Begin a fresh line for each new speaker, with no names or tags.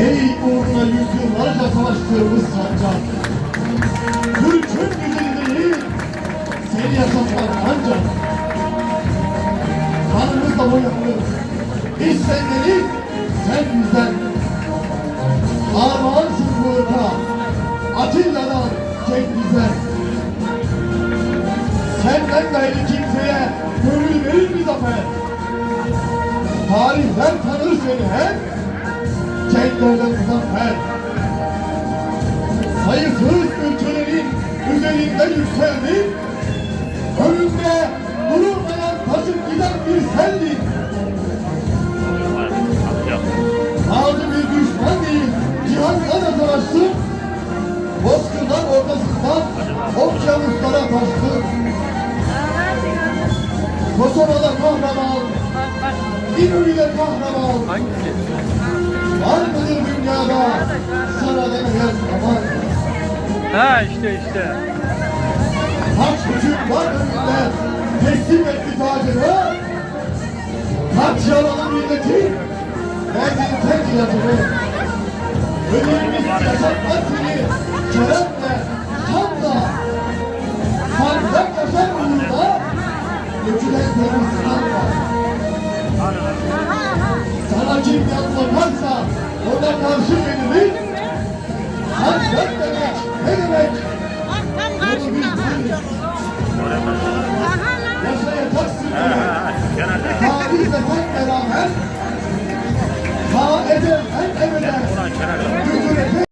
uğruna yüzyıllarca savaştığımız sancak. Türk'ün gücü değil, seni yaşatan ancak. Kanımızla boyanır, biz sendeniz, sen bizden. Armağansın bu ırka, Atilla'dan Cengiz'den. Senden gayrı kimseye gönül verir mi zafer? Tarihler tanır seni hep, cenklerde muzaffer. Sayısız ülkelerin üzerinde yükseldin, önünde durulmayan taşıp giden bir sendin. Ağzı bir düşman değil, cihanla da savaştın. Bozkırlar ortasından okyanuslara taştın. Kosova'da kahraman, İnönü'de kahraman.
Hangisi?
Var mıdır dünyada sana demeyen aman?
Ha işte işte.
Kaç küçük var önünde teslim etti tacını. Kaç yaralı milleti verdi tek ilacını. Önerimiz yaşatmak seni keremle, şanla. Sancak yaşar uğurda dökülen temiz kanla. Sana kim karşı verilir. Hakkat demek ne demek? Bak tam karşımda.